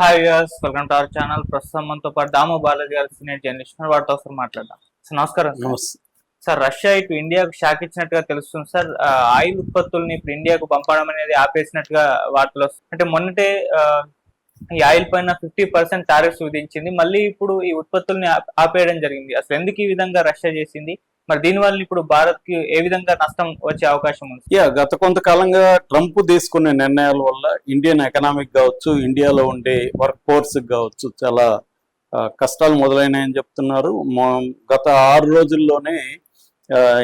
Hi viewers welcome to our channel ప్రస్తుతం మనతో పాటు దాము బాలాజీ గారు సీనియర్ జర్నలిస్ట్. వారితో ఒకసారి మాట్లాడదాం. సార్ నమస్కారం సార్. రష్యా ఇటు ఇండియాకు షాక్ ఇచ్చినట్టుగా తెలుస్తుంది సార్. ఆయిల్ ఉత్పత్తుల్ని ఇప్పుడు ఇండియాకు పంపడం అనేది ఆపేసినట్టుగా వార్తలు అంటే మొన్నటే ఈ ఆయిల్ పైన ఫిఫ్టీ పర్సెంట్ టారిఫ్స్ విధించింది. మళ్ళీ ఇప్పుడు ఈ ఉత్పత్తుల్ని ఆప- ఆపేయడం జరిగింది. అసలు ఎందుకు ఈ విధంగా రష్యా చేసింది? మరి దీనివల్ల ఇప్పుడు భారత్కి ఏ విధంగా నష్టం వచ్చే అవకాశం ఉంది? యా గత కొంతకాలంగా ట్రంప్ తీసుకునే నిర్ణయాల వల్ల ఇండియన్ ఎకనామిక్ కావచ్చు ఇండియాలో ఉండే వర్క్ ఫోర్స్ కావచ్చు చాలా కష్టాలు మొదలైనాయని చెప్తున్నారు. గత ఆరు రోజుల్లోనే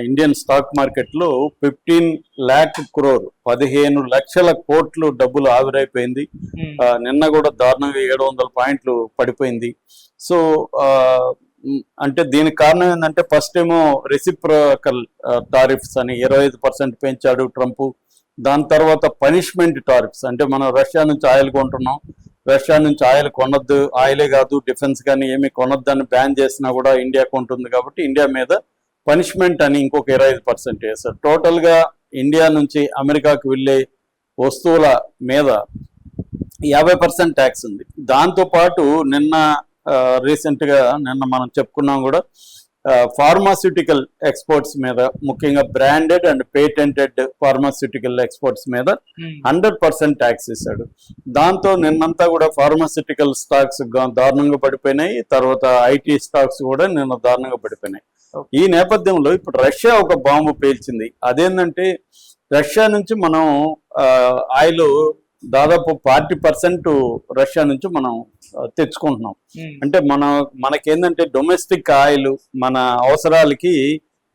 ఇండియన్ స్టాక్ మార్కెట్లో ఫిఫ్టీన్ ల్యాక్ క్రోర్ పదిహేను లక్షల కోట్లు డబ్బులు ఆవిరైపోయింది. ఆ, నిన్న కూడా దారుణంగా ఏడు వందల పాయింట్లు పడిపోయింది. సో అంటే దీనికి కారణం ఏంటంటే ఫస్ట్ ఏమో రెసిప్రోకల్ టారిఫ్స్ అని ఇరవై ఐదు పర్సెంట్ పెంచాడు ట్రంప్. దాని తర్వాత పనిష్మెంట్ టారిఫ్స్ అంటే మనం రష్యా నుంచి ఆయిల్ కొంటున్నాం. రష్యా నుంచి ఆయిల్ కొనొద్దు. ఆయిలే కాదు డిఫెన్స్ కానీ ఏమి కొనొద్దు అని బ్యాన్ చేసినా కూడా ఇండియా కొంటుంది కాబట్టి ఇండియా మీద పనిష్మెంట్ అని ఇంకొక ఇరవై ఐదు పర్సెంట్ వేస్తారు టోటల్గా ఇండియా నుంచి అమెరికాకు వెళ్ళే వస్తువుల మీద యాభై పర్సెంట్ ట్యాక్స్ ఉంది. దాంతో పాటు నిన్న రీసెంట్గా నిన్న మనం చెప్పుకున్నాం కూడా ఫార్మాస్యూటికల్ ఎక్స్పోర్ట్స్ మీద ముఖ్యంగా branded and patented pharmaceutical exports మీద హండ్రెడ్ పర్సెంట్ ట్యాక్స్ ఇస్తాడు. దాంతో నిన్నంతా కూడా ఫార్మాస్యూటికల్ స్టాక్స్ దారుణంగా పడిపోయినాయి తర్వాత ఐటీ స్టాక్స్ కూడా నిన్న దారుణంగా పడిపోయినాయి. ఈ నేపథ్యంలో ఇప్పుడు రష్యా ఒక బాంబు పేల్చింది. అదేంటంటే రష్యా నుంచి మనం ఆయిల్ దాదాపు ఫార్టీ పర్సెంట్ రష్యా నుంచి మనం తెచ్చుకుంటున్నాం. అంటే మన మనకేందంటే డొమెస్టిక్ ఆయిల్ మన అవసరాలకి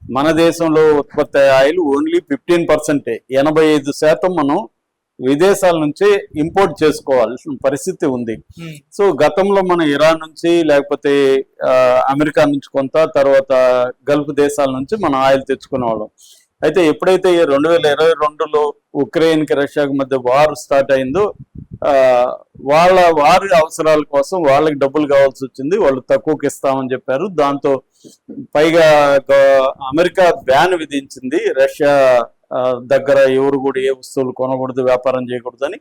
మన దేశంలో ఉత్పత్తి అయ్యే ఆయిల్ ఓన్లీ ఫిఫ్టీన్ పర్సెంటే. ఎనభై ఐదు శాతం మనం విదేశాల నుంచి ఇంపోర్ట్ చేసుకోవాల్సిన పరిస్థితి ఉంది. సో గతంలో మనం ఇరాన్ నుంచి లేకపోతే అమెరికా నుంచి కొంత తర్వాత గల్ఫ్ దేశాల నుంచి మనం ఆయిల్ తెచ్చుకునే వాళ్ళం అయితే ఎప్పుడైతే ఈ రెండు వేల ఇరవై రెండులో ఉక్రెయిన్కి రష్యాకు రష్యాకి మధ్య వార్ స్టార్ట్ అయిందో వాళ్ళ వారి అవసరాల కోసం వాళ్ళకి డబ్బులు కావాల్సి వచ్చింది వాళ్ళు తక్కువకి ఇస్తామని చెప్పారు. దాంతో పైగా అమెరికా బ్యాన్ విధించింది. రష్యా దగ్గర ఎవరు కూడా ఏ వస్తువులు కొనకూడదు వ్యాపారం చేయకూడదని.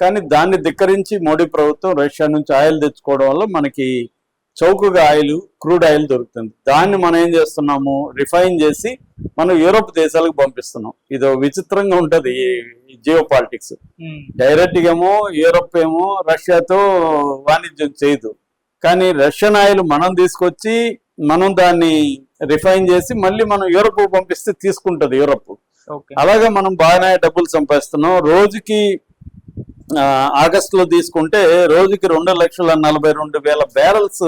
కానీ దాన్ని ధిక్కరించి మోడీ ప్రభుత్వం రష్యా నుంచి ఆయిల్ తెచ్చుకోవడం వల్ల మనకి చౌకగా ఆయిల్ క్రూడ్ ఆయిల్ దొరుకుతుంది. దాన్ని మనం ఏం చేస్తున్నాము? రిఫైన్ చేసి మనం యూరోప్ దేశాలకు పంపిస్తున్నాం. ఇది విచిత్రంగా ఉంటది జియో పాలిటిక్స్ ఉమ్, డైరెక్ట్ ఏమో యూరోప్ ఏమో రష్యాతో వాణిజ్యం చేయదు. కానీ రష్యన్ ఆయిల్ మనం తీసుకొచ్చి మనం దాన్ని రిఫైన్ చేసి మళ్ళీ మనం యూరోప్ పంపిస్తే తీసుకుంటది యూరోప్. అలాగే మనం బాగానే డబ్బులు సంపాదిస్తున్నాం. రోజుకి ఆగస్టులో తీసుకుంటే రోజుకి రెండు లక్షల నలభై రెండు వేల బ్యారల్స్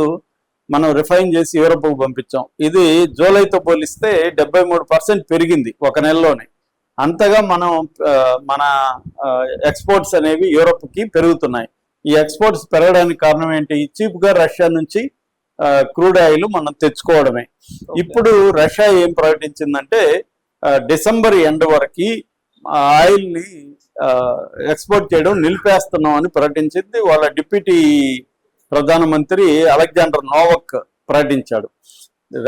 మనం రిఫైన్ చేసి యూరోప్ పంపించాం. ఇది జూలైతో పోలిస్తే డెబ్బై మూడు పర్సెంట్ పెరిగింది ఒక నెలలోనే. అంతగా మనం మన ఎక్స్పోర్ట్స్ అనేవి యూరోప్కి పెరుగుతున్నాయి. ఈ ఎక్స్పోర్ట్స్ పెరగడానికి కారణం ఏంటి? చీప్గా రష్యా నుంచి క్రూడ్ ఆయిల్ మనం తెచ్చుకోవడమే. ఇప్పుడు రష్యా ఏం ప్రకటించిందంటే డిసెంబర్ ఎండ్ వరకు ఆ ఆయిల్ని ఎక్స్పోర్ట్ చేయడం నిలిపేస్తున్నాం అని ప్రకటించింది. వాళ్ళ డిప్యూటీ ప్రధానమంత్రి అలెగ్జాండర్ నోవక్ ప్రకటించాడు.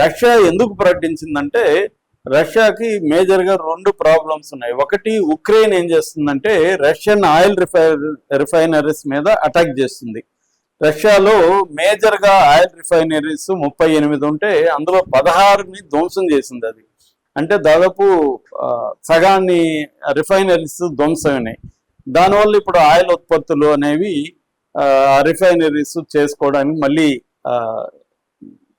రష్యా ఎందుకు ప్రకటించిందంటే రష్యాకి మేజర్గా రెండు ప్రాబ్లమ్స్ ఉన్నాయి. ఒకటి ఉక్రెయిన్ ఏం చేస్తుందంటే రష్యన్ ఆయిల్ రిఫైనరీ రిఫైనరీస్ మీద అటాక్ చేస్తుంది. రష్యాలో మేజర్గా ఆయిల్ రిఫైనరీస్ ముప్పై ఎనిమిది ఉంటే అందులో పదహారుని ధ్వంసం చేసింది అది. అంటే దాదాపు సగాన్ని రిఫైనరీస్ ధ్వంసమైనాయి. దానివల్ల ఇప్పుడు ఆయిల్ ఉత్పత్తులు అనేవి రిఫైనరీస్ చేసుకోవడానికి మళ్ళీ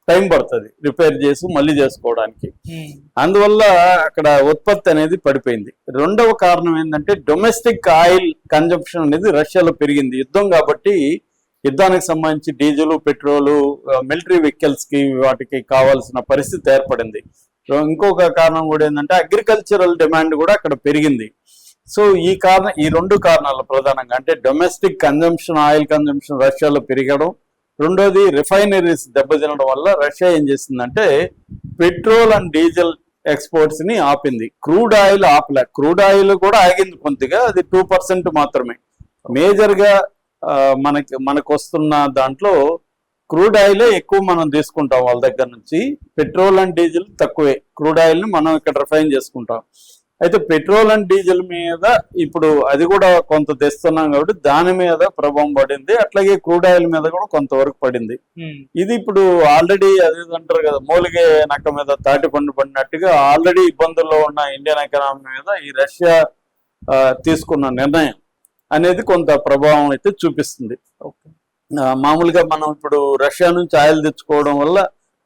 టైం పడుతుంది. రిపేర్ చేసి మళ్ళీ చేసుకోవడానికి. ఉమ్, అందువల్ల అక్కడ ఉత్పత్తి అనేది పడిపోయింది. రెండవ కారణం ఏంటంటే డొమెస్టిక్ ఆయిల్ కన్జంప్షన్ అనేది రష్యాలో పెరిగింది. యుద్ధం కాబట్టి యుద్ధానికి సంబంధించి డీజిల్ పెట్రోలు మిలిటరీ వెహికల్స్కి వాటికి కావాల్సిన పరిస్థితి ఏర్పడింది. సో ఇంకొక కారణం కూడా ఏంటంటే అగ్రికల్చరల్ డిమాండ్ కూడా అక్కడ పెరిగింది. సో ఈ కారణం ఈ రెండు కారణాలు ప్రధానంగా అంటే డొమెస్టిక్ కన్జంప్షన్ ఆయిల్ కన్జంప్షన్ రష్యాలో పెరగడం రెండోది రిఫైనరీస్ దెబ్బతినడం వల్ల రష్యా ఏం చేసిందంటే పెట్రోల్ అండ్ డీజిల్ ఎక్స్పోర్ట్స్ని ఆపింది. క్రూడ్ ఆయిల్ ఆపలే. క్రూడ్ ఆయిల్ కూడా ఆగింది కొద్దిగా అది టూ పర్సెంట్ మాత్రమే. మేజర్గా మనకి మనకు వస్తున్న దాంట్లో క్రూడ్ ఆయిలే ఎక్కువ మనం తీసుకుంటాం వాళ్ళ దగ్గర నుంచి. పెట్రోల్ అండ్ డీజిల్ తక్కువే. క్రూడ్ ఆయిల్ని మనం ఇక్కడ రిఫైన్ చేసుకుంటాం. అయితే పెట్రోల్ అండ్ డీజిల్ మీద ఇప్పుడు అది కూడా కొంత తెస్తున్నాం కాబట్టి దాని మీద ప్రభావం పడింది. అట్లాగే క్రూడ్ ఆయిల్ మీద కూడా కొంతవరకు పడింది. ఇది ఇప్పుడు ఆల్రెడీ అది అంటారు కదా మూలిగే నక్క మీద తాటి పండు పడినట్టుగా ఆల్రెడీ ఇబ్బందుల్లో ఉన్న ఇండియన్ ఎకనామీ మీద ఈ రష్యా తీసుకున్న నిర్ణయం అనేది కొంత ప్రభావం అయితే చూపిస్తుంది. ఓకే. మామూలుగా మనం ఇప్పుడు రష్యా నుంచి ఆయిల్ తెచ్చుకోవడం వల్ల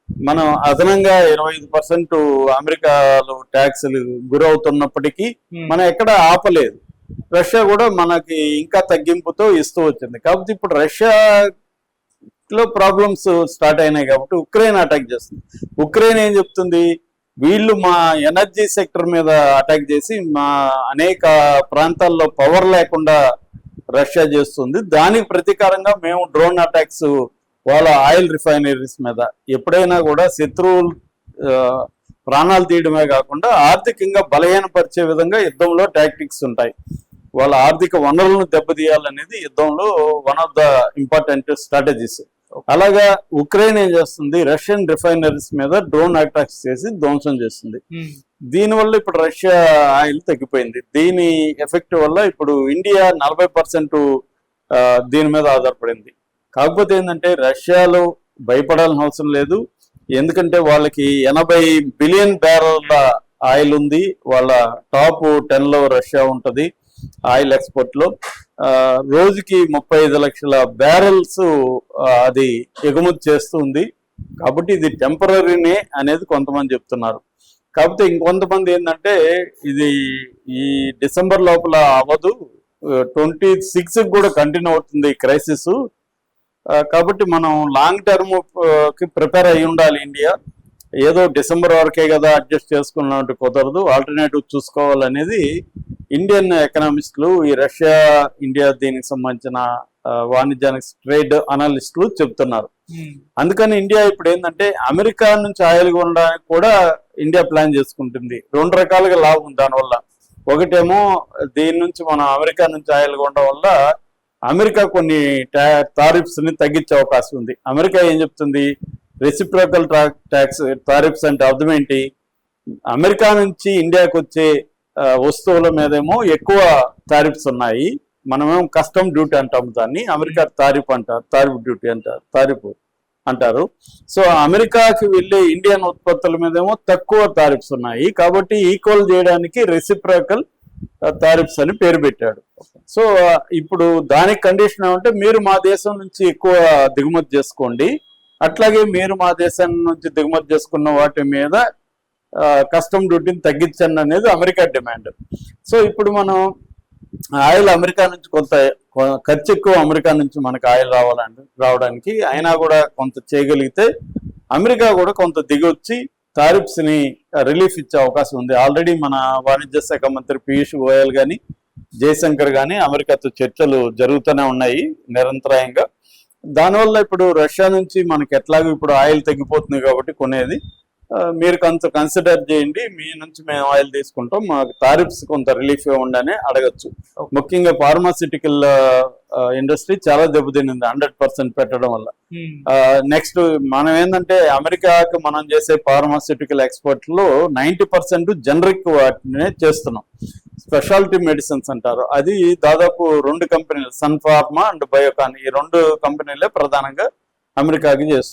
మనం అదనంగా ఇరవై ఐదు పర్సెంట్ అమెరికాలో ట్యాక్సులు గురవుతున్నప్పటికీ ఉమ్, మనం ఎక్కడ ఆపలేదు. రష్యా కూడా మనకి ఇంకా తగ్గింపుతో ఇస్తూ వచ్చింది. కాకపోతే ఇప్పుడు రష్యా లో ప్రాబ్లమ్స్ స్టార్ట్ అయినాయి కాబట్టి ఉక్రెయిన్ అటాక్ చేస్తుంది. ఉక్రెయిన్ ఏం చెప్తుంది? వీళ్ళు మా ఎనర్జీ సెక్టర్ మీద అటాక్ చేసి మా అనేక ప్రాంతాల్లో పవర్ లేకుండా రష్యా చేస్తుంది. దానికి ప్రతీకారంగా మేము డ్రోన్ అటాక్స్ వాళ్ళ ఆయిల్ రిఫైనరీస్ మీద ఎప్పుడైనా కూడా శత్రువులు ప్రాణాలు తీయడమే కాకుండా ఆర్థికంగా బలహీనపరిచే విధంగా యుద్ధంలో టాక్టిక్స్ ఉంటాయి. వాళ్ళ ఆర్థిక వనరులను దెబ్బతీయాలనేది యుద్ధంలో one of the important strategies అలాగా ఉక్రెయిన్ ఏం చేస్తుంది? రష్యన్ రిఫైనరీస్ మీద డ్రోన్ అటాక్స్ చేసి ధ్వంసం చేస్తుంది. ఉమ్, దీనివల్ల ఇప్పుడు రష్యా ఆయిల్ తగ్గిపోయింది. దీని ఎఫెక్ట్ వల్ల ఇప్పుడు ఇండియా నలభై పర్సెంట్ దీని మీద ఆధారపడింది. కాకపోతే ఏంటంటే రష్యాలో భయపడాల్సిన అవసరం లేదు. ఎందుకంటే వాళ్ళకి ఎనభై బిలియన్ బ్యారల్ల ఆయిల్ ఉంది. వాళ్ళ టాప్ టెన్లో రష్యా ఉంటది ఆయిల్ ఎక్స్పోర్ట్లో ఆ, రోజుకి ముప్పై ఐదు లక్షల బ్యారెల్స్ అది ఎగుమతి చేస్తుంది కాబట్టి ఇది టెంపరీనే అనేది కొంతమంది చెప్తున్నారు. కాకపోతే ఇంకొంతమంది ఏంటంటే ఇది ఈ డిసెంబర్ లోపల అవ్వదు. ట్వంటీ సిక్స్ కూడా కంటిన్యూ అవుతుంది ఈ క్రైసిస్ కాబట్టి మనం లాంగ్ టర్మ్కి ప్రిపేర్ అయి ఉండాలి ఇండియా ఏదో డిసెంబర్ వరకే కదా అడ్జస్ట్ చేసుకున్నట్టు కుదరదు. ఆల్టర్నేటివ్ చూసుకోవాలనేది ఇండియన్ ఎకనామిస్టులు ఈ రష్యా ఇండియా దీనికి సంబంధించిన వాణిజ్యానికి ట్రేడ్ అనలిస్టులు చెప్తున్నారు. ఉమ్, అందుకని ఇండియా ఇప్పుడు ఏంటంటే అమెరికా నుంచి ఆయిల్ కొనడానికి కూడా ఇండియా ప్లాన్ చేసుకుంటుంది. రెండు రకాలుగా లాభం దానివల్ల. ఒకటేమో దీని నుంచి మనం అమెరికా నుంచి ఆయిల్ కొనడం వల్ల అమెరికా కొన్ని టారిఫ్స్ని తగ్గించే అవకాశం ఉంది. అమెరికా ఏం చెప్తుంది? రెసిప్రోకల్ ట్యాక్స్ టారిఫ్స్ అంటే అర్థం ఏంటి? అమెరికా నుంచి ఇండియాకి వచ్చే వస్తువుల మీదేమో ఎక్కువ టారిఫ్స్ ఉన్నాయి. మనమేమో కస్టమ్ డ్యూటీ అంటాం దాన్ని. అమెరికా తారిఫ్ అంటారు. తారిఫ్ డ్యూటీ అంటారు. తారిఫ్ అంటారు. సో అమెరికాకి వెళ్ళే ఇండియన్ ఉత్పత్తుల మీదేమో తక్కువ తారిఫ్స్ ఉన్నాయి. కాబట్టి ఈక్వల్ చేయడానికి రెసిప్రాకల్ తారిఫ్స్ అని పేరు పెట్టాడు. సో ఇప్పుడు దానికి కండిషన్ ఏమంటే మీరు మా దేశం నుంచి ఎక్కువ దిగుమతి చేసుకోండి. అట్లాగే మీరు మా దేశం నుంచి దిగుమతి చేసుకున్న వాటి మీద కస్టమ్ డ్యూటీని తగ్గించండి అనేది అమెరికా డిమాండ్. సో ఇప్పుడు మనం ఆయిల్ అమెరికా నుంచి కొంత ఖర్చు ఎక్కువ అమెరికా నుంచి మనకు ఆయిల్ రావాలండి రావడానికి అయినా కూడా కొంత చేయగలిగితే అమెరికా కూడా కొంత దిగొచ్చి టారిఫ్స్ని రిలీఫ్ ఇచ్చే అవకాశం ఉంది. ఆల్రెడీ మన వాణిజ్య శాఖ మంత్రి పీయూష్ గోయల్ కానీ జయశంకర్ కానీ అమెరికాతో చర్చలు జరుగుతూనే ఉన్నాయి నిరంతరాయంగా. దానివల్ల ఇప్పుడు రష్యా నుంచి మనకి ఎట్లాగో ఇప్పుడు ఆయిల్ తగ్గిపోతుంది కాబట్టి కొనేది మీరు కొంత కన్సిడర్ చేయండి. మీ నుంచి మేము ఆయిల్ తీసుకుంటాం. మాకు టారిఫ్స్ కొంత రిలీఫ్ ఇవ్వండి అడగచ్చు. ముఖ్యంగా ఫార్మాసిటికల్ ఇండస్ట్రీ చాలా దెబ్బతినింది. హండ్రెడ్ పర్సెంట్ పెట్టడం వల్ల. నెక్స్ట్ మనం ఏంటంటే అమెరికాకి మనం చేసే ఫార్మాస్యూటికల్ ఎక్స్పోర్ట్లో నైన్టీ పర్సెంట్ జనరిక్ వాటినే చేస్తున్నాం. స్పెషాలిటీ మెడిసిన్స్ అంటారు. అది దాదాపు రెండు కంపెనీలు సన్ ఫార్మా అండ్ బయోకాన్ ఈ రెండు కంపెనీలే ప్రధానంగా అమెరికాకి చేస్తున్నాం